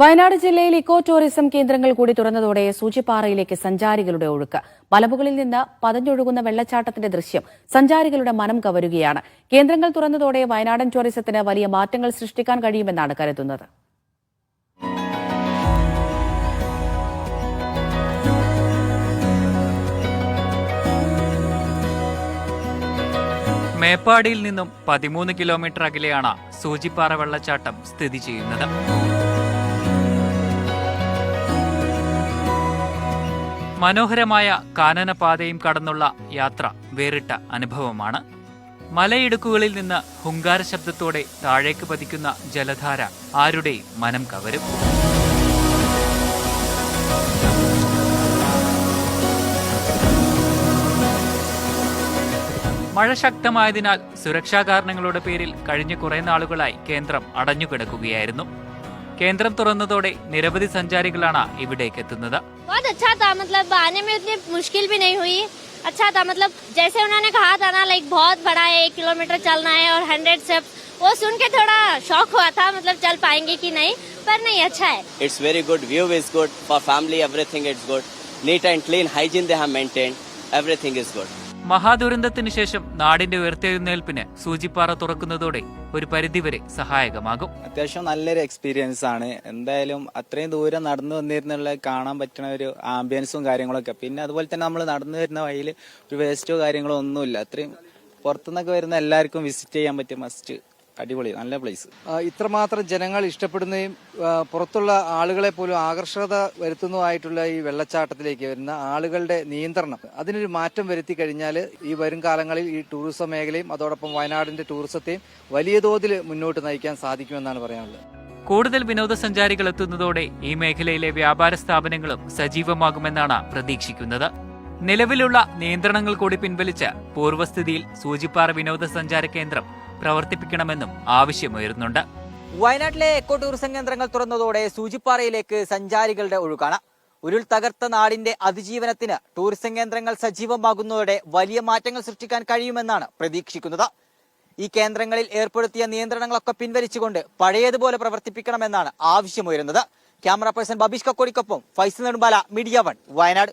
വയനാട് ജില്ലയിൽ eco tourism കേന്ദ്രങ്ങൾ കൂടി തുറന്നതോടെ സൂചിപ്പാറയിലേക്ക് സഞ്ചാരികളുടെ ഒഴുക്ക്. മലമുകളിൽ നിന്ന് പതഞ്ഞൊഴുകുന്ന വെള്ളച്ചാട്ടത്തിന്റെ ദൃശ്യം സഞ്ചാരികളുടെ മനം കവരുകയാണ്. കേന്ദ്രങ്ങൾ തുറന്നതോടെ വയനാടൻ ടൂറിസത്തിന് വലിയ മാറ്റങ്ങൾ സൃഷ്ടിക്കാൻ കഴിയുമെന്നാണ് കരുതുന്നത്. മേപ്പാടിയിൽ നിന്നും പതിമൂന്ന് കിലോമീറ്റർ അകലെയാണ് സൂചിപ്പാറ വെള്ളച്ചാട്ടം സ്ഥിതി ചെയ്യുന്നത്. മനോഹരമായ കാനനപാതയും കടന്നുള്ള യാത്ര വേറിട്ട അനുഭവമാണ്. മലയിടുക്കുകളിൽ നിന്ന് ഹുങ്കാര ശബ്ദത്തോടെ താഴേക്ക് പതിക്കുന്ന ജലധാര ആരുടെ മനം കവരും? മഴ ശക്തമായതിനാൽ സുരക്ഷാ കാരണങ്ങളുടെ പേരിൽ കഴിഞ്ഞ കുറേ നാളുകളായി കേന്ദ്രം അടഞ്ഞുകിടക്കുകയായിരുന്നു. കേന്ദ്രം തുറന്നതോടെ നിരവധി സഞ്ചാരികളാണ് ഇവിടേക്ക് എത്തുന്നത് बहुत अच्छा था मतलब आने में इतनी मुश्किल भी नहीं हुई अच्छा था मतलब जैसे उन्होंने कहा था ना लाइक बहुत बड़ा है एक किलोमीटर चलना है और हंड्रेड स्टेप वो सुन के थोड़ा शौक हुआ था मतलब चल पाएंगे कि नहीं पर नहीं अच्छा है It's very good. View is good for family. Everything is good. Neat and clean hygiene they have maintained. Everything is good. മഹാദുരന്തത്തിന് ശേഷം നാടിന്റെ ഉയർത്തെഴുന്നേൽപ്പിന് സൂചിപ്പാറ തുറക്കുന്നതോടെ ഒരു പരിധിവരെ സഹായകമാകും. അത്യാവശ്യം നല്ലൊരു എക്സ്പീരിയൻസ് ആണ്. എന്തായാലും അത്രയും ദൂരം നടന്നു വന്നിരുന്നുള്ള കാണാൻ പറ്റുന്ന ഒരു ആംബിയൻസും കാര്യങ്ങളൊക്കെ. പിന്നെ അതുപോലെ തന്നെ നമ്മൾ നടന്നു വരുന്ന വഴിയിൽ ഒരു വേസ്റ്റോ കാര്യങ്ങളോ ഒന്നുമില്ല. അത്രയും പുറത്തുനിന്നൊക്കെ വരുന്ന എല്ലാവർക്കും വിസിറ്റ് ചെയ്യാൻ പറ്റിയ മസ്റ്റ് അടിപൊളി നല്ല പ്ലേസ് ഇത്രമാത്രം ജനങ്ങൾ ഇഷ്ടപ്പെടുന്നതും പുറത്തുള്ള ആളുകളെ പോലും ആകർഷകത വരുത്തുന്നതുമായിട്ടുള്ള ഈ വെള്ളച്ചാട്ടത്തിലേക്ക് വരുന്ന ആളുകളുടെ നിയന്ത്രണം അതിനൊരു മാറ്റം വരുത്തി കഴിഞ്ഞാൽ ഈ വരും കാലങ്ങളിൽ ഈ ടൂറിസം മേഖലയും അതോടൊപ്പം വയനാടിന്റെ ടൂറിസത്തെയും വലിയ തോതിൽ മുന്നോട്ട് നയിക്കാൻ സാധിക്കുമെന്നാണ് പറയാനുള്ളത്. കൂടുതൽ വിനോദസഞ്ചാരികൾ എത്തുന്നതോടെ ഈ മേഖലയിലെ വ്യാപാര സ്ഥാപനങ്ങളും സജീവമാകുമെന്നാണ് പ്രതീക്ഷിക്കുന്നത്. നിലവിലുള്ള നിയന്ത്രണങ്ങൾ കൂടി പിൻവലിച്ച് പൂർവസ്ഥിതിയിൽ സൂചിപ്പാറ വിനോദസഞ്ചാര കേന്ദ്രം പ്രവർത്തിപ്പിക്കണമെന്നും ആവശ്യമുയരുന്നുണ്ട്. വയനാട്ടിലെ എക്കോ ടൂറിസം കേന്ദ്രങ്ങൾ തുറന്നതോടെ സൂചിപ്പാറയിലേക്ക് സഞ്ചാരികളുടെ ഒഴുക്കാണ്. ഉരുൾ തകർത്ത നാടിന്റെ അതിജീവനത്തിന് ടൂറിസം കേന്ദ്രങ്ങൾ സജീവമാകുന്നതോടെ വലിയ മാറ്റങ്ങൾ സൃഷ്ടിക്കാൻ കഴിയുമെന്നാണ് പ്രതീക്ഷിക്കുന്നത്. ഈ കേന്ദ്രങ്ങളിൽ ഏർപ്പെടുത്തിയ നിയന്ത്രണങ്ങളൊക്കെ പിൻവലിച്ചുകൊണ്ട് പഴയതുപോലെ പ്രവർത്തിപ്പിക്കണമെന്നാണ് ആവശ്യമുയരുന്നത്. ക്യാമറ പേഴ്സൺ ബബീഷ് കക്കോടിക്കൊപ്പം ഫൈസൽ നെടുമ്പാല മീഡിയ വൺ വയനാട്.